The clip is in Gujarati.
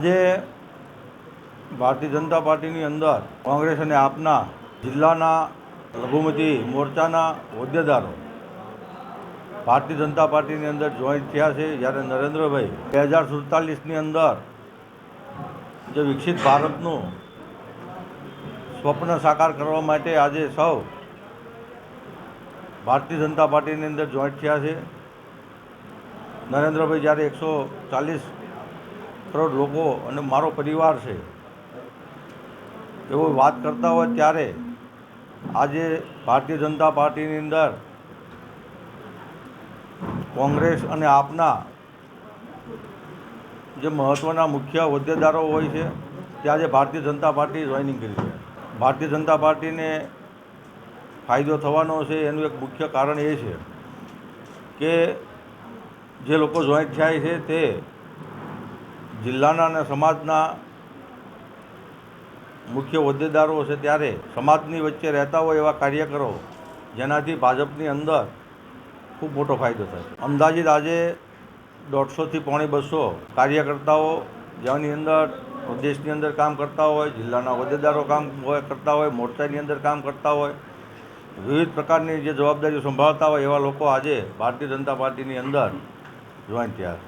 આજે ભારતીય જનતા પાર્ટીની અંદર કોંગ્રેસ અને આપના જિલ્લાના લઘુમતી મોરચાના હોદ્દેદારો ભારતીય જનતા પાર્ટીની અંદર જોઈન્ટ થયા છે. જ્યારે નરેન્દ્રભાઈ બે હજાર સુડતાલીસની અંદર જે વિકસિત ભારતનું સ્વપ્ન સાકાર કરવા માટે આજે સૌ ભારતીય જનતા પાર્ટીની અંદર જોઈન્ટ થયા છે. નરેન્દ્રભાઈ જ્યારે એકસો ચાલીસ કરોડ લોકો અને મારો પરિવાર છે. એવો વાત કરતા હોય ત્યારે આજે ભારતીય જનતા પાર્ટીની અંદર કોંગ્રેસ અને આપના જે મહત્ત્વના મુખ્ય હોદ્દેદારો હોય છે, તે આજે ભારતીય જનતા પાર્ટી જોઈનિંગ કરી છે. ભારતીય જનતા પાર્ટીને ફાયદો થવાનો છે, એનું એક મુખ્ય કારણ એ છે કે જે લોકો જોઈન્ટ થાય છે તે જિલ્લાના અને સમાજના મુખ્ય હોદ્દેદારો હશે ત્યારે સમાજની વચ્ચે રહેતા હોય એવા કાર્યકરો જેનાથી ભાજપની અંદર ખૂબ મોટો ફાયદો થાય અંદાજિત આજે દોઢસોથી પોણે બસો કાર્યકર્તાઓ જેની અંદર દેશની અંદર કામ કરતા હોય, જિલ્લાના હોદ્દેદારો કામ હોય, કરતા હોય, મોરચાની અંદર કામ કરતા હોય, વિવિધ પ્રકારની જે જવાબદારીઓ સંભાળતા હોય એવા લોકો આજે ભારતીય જનતા પાર્ટીની અંદર જોઈન થયા